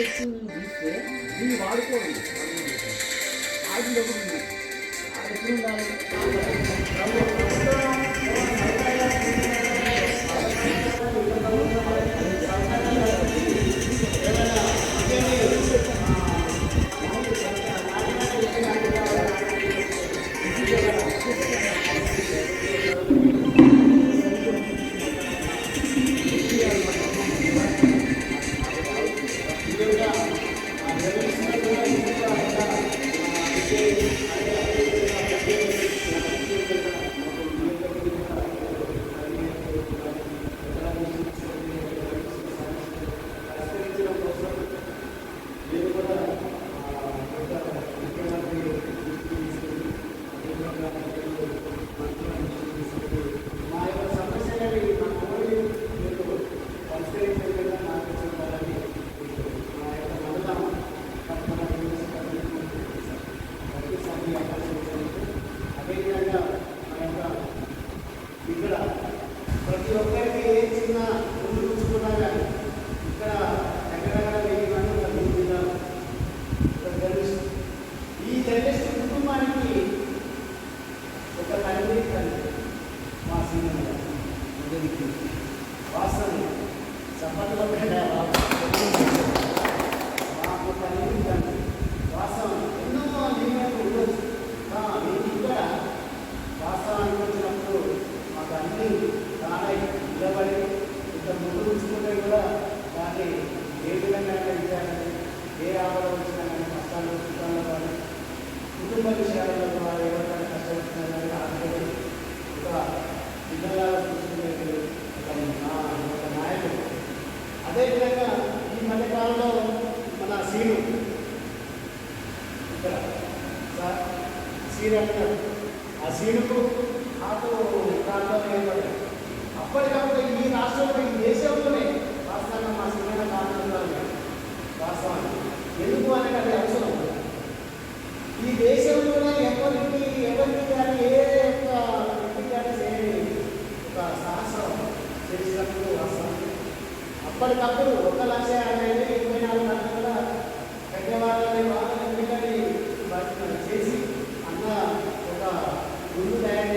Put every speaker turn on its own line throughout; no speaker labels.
తెచ్చి తీస్తే దీన్ని వాడుకోండి వాడిన డబ్బులు ఎప్పుడు ఉండాలి
ఆటో అప్పటికప్పుడు ఈ ఈ దేశంలోనే ఎందుకు అవసరం? ఈ దేశంలోనే ఎవరికి ఎవరికి ఒక చేసినప్పుడు అప్పటికప్పుడు లక్ష యాభై ఇరవై నాలుగు లక్షల ధన్యవాదాలు Guru Land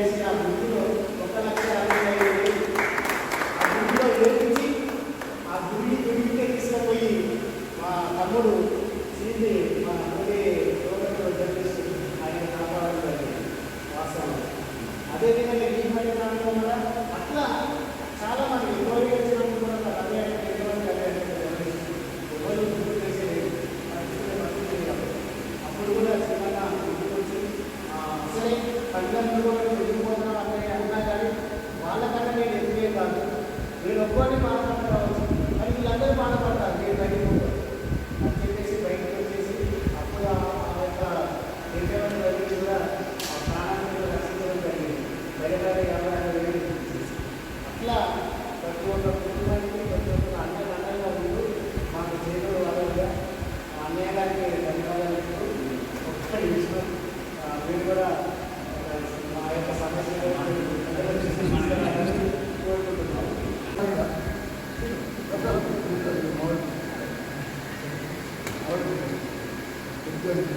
Gracias.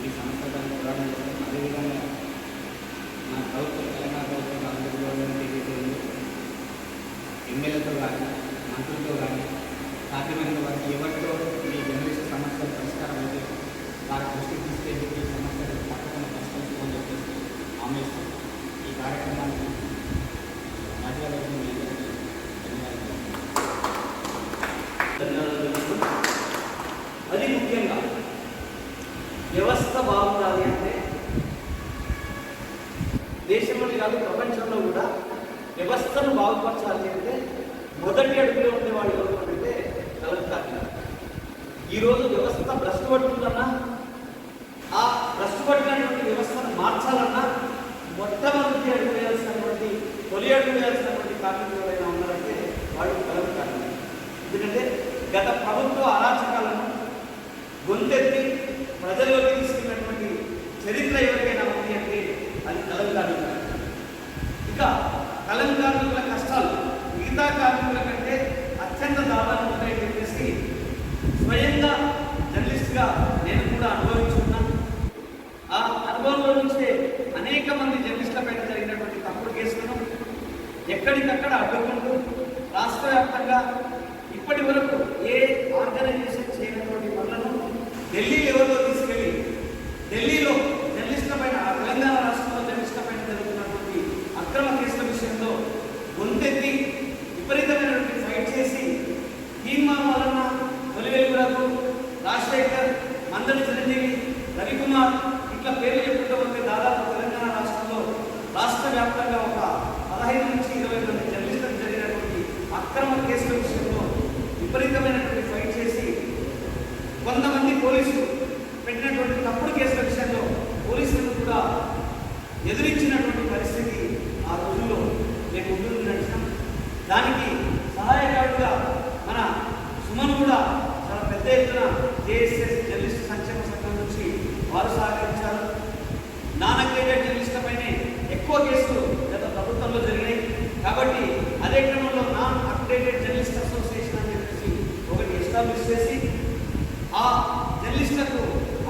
ఈ సంస్థతో పోరాటంలో అదేవిధంగా మా ఎమ్మెల్యేతో కానీ మంత్రులతో కానీ సాధ్యమైన
కాదు ప్రపంచంలో కూడా వ్యవస్థను బాగుపరచాలి అంటే మొదటి అడుగులో ఉండేవాళ్ళు ఎవరు అంటే కలెక్టర్ ఈరోజు వ్యవస్థ భ్రష్టు పడుతుందన్నా ఆ భ్రష్టు పట్టినటువంటి వ్యవస్థను మార్చాలన్నా మొట్టమొదటి అడుగు వేయాల్సినటువంటి తొలి అడుగు వేయాల్సినటువంటి కార్మికులు ఎవరైనా ఉన్నారంటే వాళ్ళు కలెక్టర్ ఎందుకంటే గత ప్రభుత్వ అరాచకాలను గొంతెత్తి ప్రజల్లోకి తీసుకున్నటువంటి చరిత్ర ఎవరికైనా ఎక్కడికక్కడ అడ్డుకుంటూ రాష్ట్ర వ్యాప్తంగా ఇప్పటి వరకు ఏ ఆర్గనైజేషన్ చేయనటువంటి పనులను ఢిల్లీ లెవెల్లో తీసుకెళ్ళి ఢిల్లీలో இருக்க வேண்டும் ఎస్టాబ్లిష్ చేసి ఆ జర్నలిస్టులకు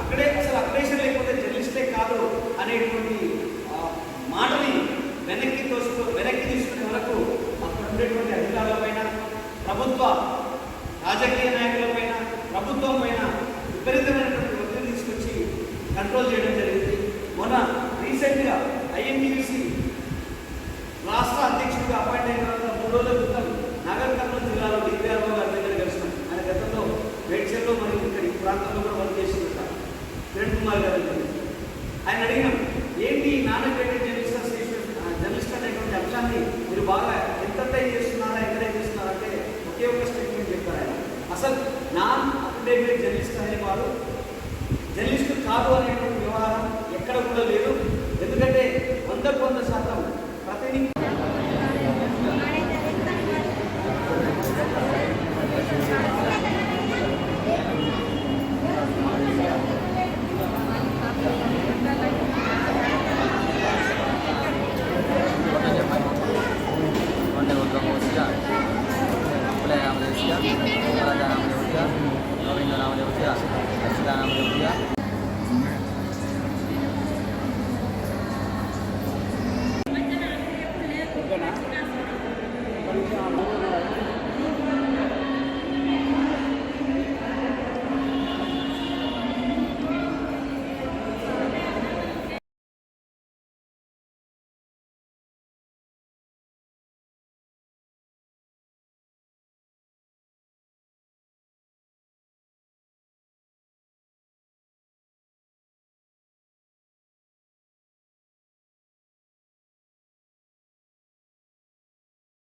అక్కడే అసలు అక్రేషన్ లేకపోతే జర్నలిస్టే కాదు అనేటువంటి ఆ, మాటని వెనక్కి తోసుకో వెనక్కి తీసుకునే వరకు అక్కడ ఉండేటువంటి అధికారులపైన ప్రభుత్వ రాజకీయ నాయకులపైన కిరణ్ కుమార్ గారు ఆయన అడిగినాం ఏంటి non credit journalist association journalist అనేటువంటి అంశాన్ని మీరు బాగా ఎంటర్టైన్ చేస్తున్నారా ఎంకరేజ్ చేస్తున్నారా అంటే ఒకే ఒక స్టేట్మెంట్ చెప్పారు ఆయన. అసలు నాన్ అప్డేటెడ్ జర్నలిస్ట్ అనేవారు జర్నలిస్ట్ కాదు అనే